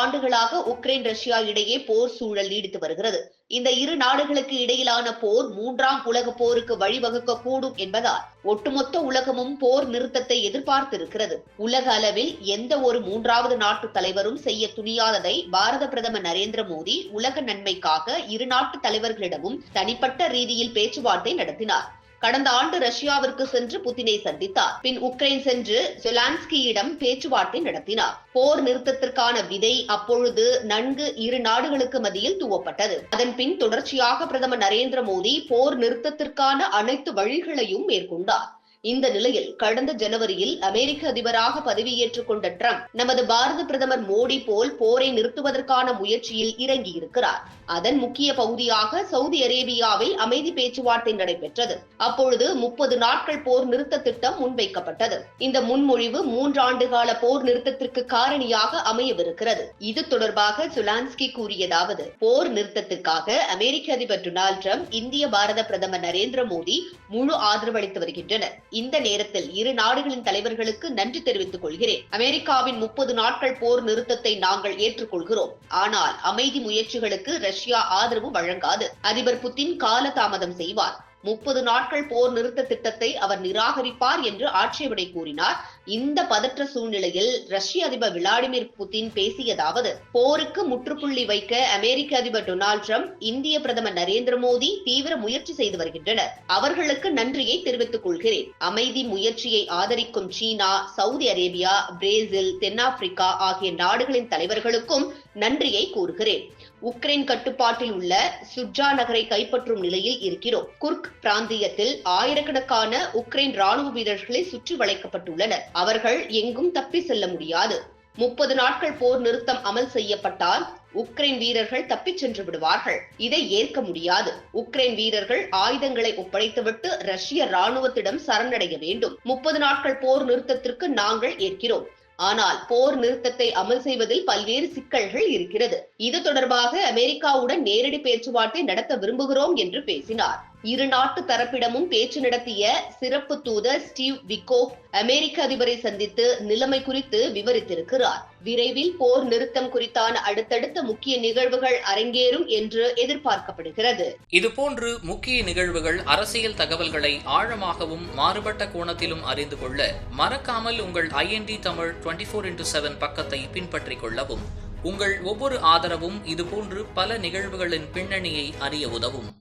ஆண்டுகளாக Ukraine Russia இடையே போர் சூழல் நீடித்து வருகிறது. இந்த இரு நாடுகளுக்கு இடையிலான போர் மூன்றாம் உலக போருக்கு வழிவகுக்க கூடும் என்பதால் ஒட்டுமொத்த உலகமும் போர் நிறுத்தத்தை எதிர்பார்த்திருக்கிறது. உலக அளவில் எந்த ஒரு மூன்றாவது நாட்டு தலைவரும் செய்ய துணியாததை பாரத பிரதமர் நரேந்திர மோடி உலக நன்மைக்காக இரு நாட்டு தலைவர்களிடமும் தனிப்பட்ட ரீதியில் பேச்சுவார்த்தை நடத்தினார். கடந்த ஆண்டு ரஷ்யாவிற்கு சென்று புத்தினை சந்தித்தார். பின் உக்ரைன் சென்று ஜொலான்ஸ்கியிடம் பேச்சுவார்த்தை நடத்தினார். போர் நிறுத்தத்திற்கான விதை அப்பொழுது நன்கு இரு நாடுகளுக்கு மத்தியில் துவப்பட்டது. அதன் பின் தொடர்ச்சியாக பிரதமர் நரேந்திர மோடி போர் நிறுத்தத்திற்கான அனைத்து வழிகளையும் மேற்கொண்டார். இந்த நிலையில் கடந்த ஜனவரியில் அமெரிக்க அதிபராக பதவியேற்றுக் கொண்ட ட்ரம்ப் நமது பாரத பிரதமர் மோடி போல் போரை நிறுத்துவதற்கான முயற்சியில் இறங்கியிருக்கிறார். அதன் முக்கிய பகுதியாக சவுதி அரேபியாவில் அமைதி பேச்சுவார்த்தை நடைபெற்றது. அப்பொழுது முப்பது நாட்கள் போர் நிறுத்த திட்டம் முன்வைக்கப்பட்டது. இந்த முன்மொழிவு மூன்றாண்டு கால போர் நிறுத்தத்திற்கு காரணியாக அமையவிருக்கிறது. இது தொடர்பாக சுலான்ஸ்கி கூறியதாவது போர் நிறுத்தத்திற்காக அமெரிக்க அதிபர் டொனால்டு ட்ரம்ப் இந்திய பாரத பிரதமர் நரேந்திர மோடி முழு ஆதரவு அளித்து வருகின்றனர். இந்த நேரத்தில் இரு நாடுகளின் தலைவர்களுக்கு நன்றி தெரிவித்துக் கொள்கிறேன். அமெரிக்காவின் முப்பது நாட்கள் போர் நிறுத்தத்தை நாங்கள் ஏற்றுக்கொள்கிறோம். ஆனால் அமைதி முயற்சிகளுக்கு ரஷ்யா ஆதரவு வழங்காது. அதிபர் புத்தின் கால தாமதம் செய்வார். முப்பது நாட்கள் போர் நிறுத்த திட்டத்தை அவர் நிராகரிப்பார் என்று ஆட்சேபனை கூறினார். இந்த பதற்ற சூழ்நிலையில் ரஷ்ய அதிபர் விளாடிமிர் புதின் பேசியதாவது போருக்கு முற்றுப்புள்ளி வைக்க அமெரிக்க அதிபர் டொனால்டு ட்ரம்ப் இந்திய பிரதமர் நரேந்திர மோடி தீவிர முயற்சி செய்து வருகின்றனர். அவர்களுக்கு நன்றியை தெரிவித்துக் கொள்கிறேன். அமைதி முயற்சியை ஆதரிக்கும் சீனா சவுதி அரேபியா பிரேசில் தென்னாப்பிரிக்கா ஆகிய நாடுகளின் தலைவர்களுக்கும் நன்றியை கூறுகிறேன். உக்ரைன் கட்டுப்பாட்டில் உள்ள சுட்ஜா நகரை கைப்பற்றும் நிலையில் இருக்கிறோம். குர்க் பிராந்தியத்தில் ஆயிரக்கணக்கான உக்ரைன் ராணுவ வீரர்களை சுற்றி வளைக்கப்பட்டுள்ளனர். அவர்கள் எங்கும் தப்பி செல்ல முடியாது. முப்பது நாட்கள் போர் நிறுத்தம் அமல் செய்யப்பட்டால் உக்ரைன் வீரர்கள் தப்பிச் சென்று விடுவார்கள். இதை ஏற்க முடியாது. உக்ரைன் வீரர்கள் ஆயுதங்களை ஒப்படைத்துவிட்டு ரஷ்ய ராணுவத்திடம் சரணடைய வேண்டும். முப்பது நாட்கள் போர் நிறுத்தத்திற்கு நாங்கள் ஏற்கிறோம். ஆனால் போர் நிறுத்தத்தை அமல் செய்வதில் பல்வேறு சிக்கல்கள் இருக்கிறது. இது தொடர்பாக அமெரிக்காவுடன் நேரடி பேச்சுவார்த்தை நடத்த விரும்புகிறோம் என்று பேசினார். இரு நாட்டு தரப்பிடமும் பேச்சு நடத்திய சிறப்பு தூதர் ஸ்டீவ் விக்கோப் அமெரிக்க அதிபரை சந்தித்து நிலைமை குறித்து விவரித்திருக்கிறார். விரைவில் போர் நிறுத்தம் குறித்தான அடுத்தடுத்த முக்கிய நிகழ்வுகள் அரங்கேறும் என்று எதிர்பார்க்கப்படுகிறது. இதுபோன்று முக்கிய நிகழ்வுகள் அரசியல் தகவல்களை ஆழமாகவும் மாறுபட்ட கோணத்திலும் அறிந்து கொள்ள மறக்காமல் உங்கள் IND Tamil twenty four into seven பக்கத்தை பின்பற்றிக் கொள்ளவும் உங்கள் ஒவ்வொரு ஆதரவும் இதுபோன்று பல நிகழ்வுகளின் பின்னணியை அறிய உதவும்.